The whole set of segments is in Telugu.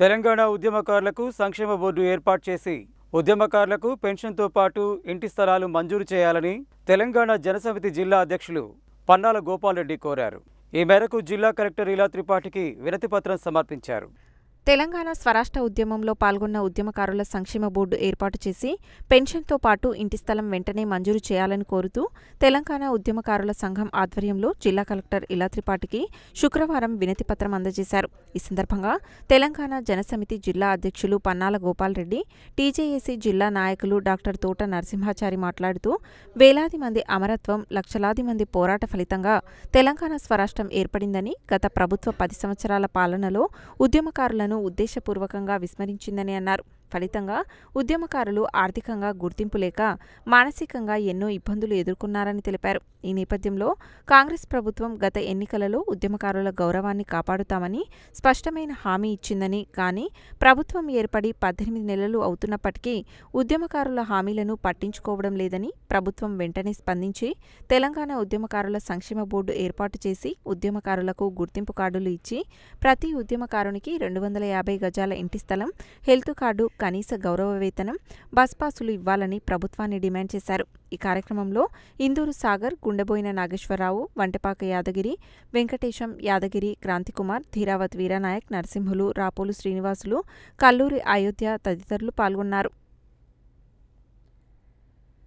తెలంగాణ ఉద్యమకారులకు సంక్షేమ బోర్డు ఏర్పాటు చేసి ఉద్యమకారులకు పెన్షన్తో పాటు ఇంటి స్థలాలు మంజూరు చేయాలని తెలంగాణ జనసమితి జిల్లా అధ్యక్షులు పన్నాల గోపాల్రెడ్డి కోరారు. ఈ మేరకు జిల్లా కలెక్టర్ ఇలా త్రిపాఠికి వినతిపత్రం సమర్పించారు. తెలంగాణ స్వరాష్ట్ర ఉద్యమంలో పాల్గొన్న ఉద్యమకారుల సంక్షేమ బోర్డు ఏర్పాటు చేసి పెన్షన్తో పాటు ఇంటి స్థలం వెంటనే మంజూరు చేయాలని కోరుతూ తెలంగాణ ఉద్యమకారుల సంఘం ఆధ్వర్యంలో జిల్లా కలెక్టర్ ఇలా త్రిపాఠికి శుక్రవారం వినతిపత్రం అందజేశారు. ఈ సందర్భంగా తెలంగాణ జనసమితి జిల్లా అధ్యక్షులు పన్నాల గోపాల్రెడ్డి టీజేఏసీ జిల్లా నాయకులు డాక్టర్ తోట నరసింహాచారి మాట్లాడుతూ వేలాది మంది అమరత్వం లక్షలాది మంది పోరాట ఫలితంగా తెలంగాణ స్వరాష్ట్రం ఏర్పడిందని గత ప్రభుత్వ పది సంవత్సరాల పాలనలో ఉద్యమకారులను ఉద్దేశపూర్వకంగా విస్మరించిందని అన్నారు. ఫలితంగా ఉద్యమకారులు ఆర్థికంగా గుర్తింపు లేక మానసికంగా ఎన్నో ఇబ్బందులు ఎదుర్కొన్నారని తెలిపారు. ఈ నేపథ్యంలో కాంగ్రెస్ ప్రభుత్వం గత ఎన్నికలలో ఉద్యమకారుల గౌరవాన్ని కాపాడుతామని స్పష్టమైన హామీ ఇచ్చిందని కానీ ప్రభుత్వం ఏర్పడి పద్దెనిమిది నెలలు అవుతున్నప్పటికీ ఉద్యమకారుల హామీలను పట్టించుకోవడం లేదని ప్రభుత్వం వెంటనే స్పందించి తెలంగాణ ఉద్యమకారుల సంక్షేమ బోర్డు ఏర్పాటు చేసి ఉద్యమకారులకు గుర్తింపు కార్డులు ఇచ్చి ప్రతి ఉద్యమకారునికి రెండు వందల యాభై గజాల ఇంటి స్థలం హెల్త్ కార్డు కనీస గౌరవ వేతనం బస్ పాసులు ఇవ్వాలని ప్రభుత్వాన్ని డిమాండ్ చేశారు. ఈ కార్యక్రమంలో ఇందూరు సాగర్ గుండెబోయిన నాగేశ్వరరావు వంటపాక యాదగిరి వెంకటేశం యాదగిరి క్రాంతికుమార్ ధీరావత్ వీరనాయక్ నరసింహులు రాపోలు శ్రీనివాసులు కల్లూరి అయోధ్య తదితరులు పాల్గొన్నారు.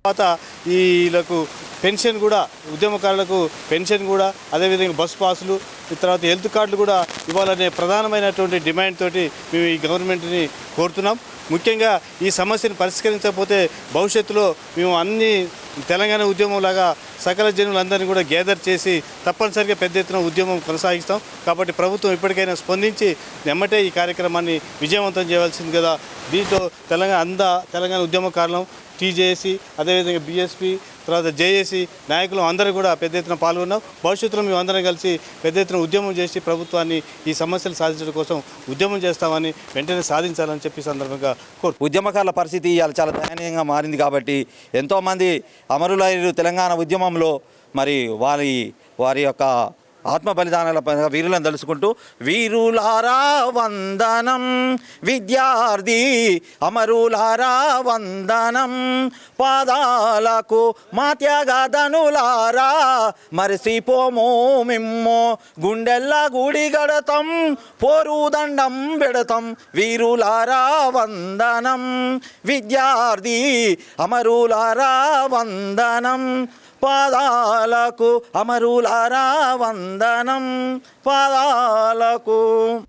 తర్వాత వీళ్ళకు పెన్షన్ కూడా ఉద్యమకారులకు పెన్షన్ కూడా అదేవిధంగా బస్ పాసులు తర్వాత హెల్త్ కార్డులు కూడా ఇవ్వాలనే ప్రధానమైనటువంటి డిమాండ్ తోటి మేము ఈ గవర్నమెంట్ని కోరుతున్నాం. ముఖ్యంగా ఈ సమస్యను పరిష్కరించకపోతే భవిష్యత్తులో మేము అన్ని తెలంగాణ ఉద్యమం లాగా సకల జనులందరినీ కూడా గ్యాదర్ చేసి తప్పనిసరిగా పెద్ద ఎత్తున ఉద్యమం కొనసాగిస్తాం. కాబట్టి ప్రభుత్వం ఇప్పటికైనా స్పందించి నెమ్మటే ఈ కార్యక్రమాన్ని విజయవంతం చేయవలసింది కదా దీంతో తెలంగాణ అంద తెలంగాణ ఉద్యమకారులం టీజేఏసీ అదేవిధంగా బీఎస్పీ తర్వాత జేఏసీ నాయకులు అందరూ కూడా పెద్ద ఎత్తున పాల్గొన్నాం భవిష్యత్తులో మేము అందరం కలిసి పెద్ద ఎత్తున ఉద్యమం చేసి ప్రభుత్వాన్ని ఈ సమస్యలు సాధించడం కోసం ఉద్యమం చేస్తామని వెంటనే సాధించాలని చెప్పి సందర్భంగా కోరు ఉద్యమకారుల పరిస్థితి ఇవాళ చాలా దయనీయంగా మారింది కాబట్టి ఎంతోమంది అమరులైన తెలంగాణ ఉద్యమంలో మరి వారి వారి యొక్క ఆత్మ బలిదానాల ప- వీరులను తలుసుకుంటూ వీరులారా వందనం. విద్యార్థి అమరులారా వందనం. పాదాలకు మా త్యాగదనులారా మరిసిపోము మిమ్మో. గుండెల్ల గుడి గడతం. పోరుదండం పెడతాం. వీరులారా వందనం. విద్యార్థి అమరులారా వందనం. పాదాలకు అమరులారా వందనం. పాదాలకు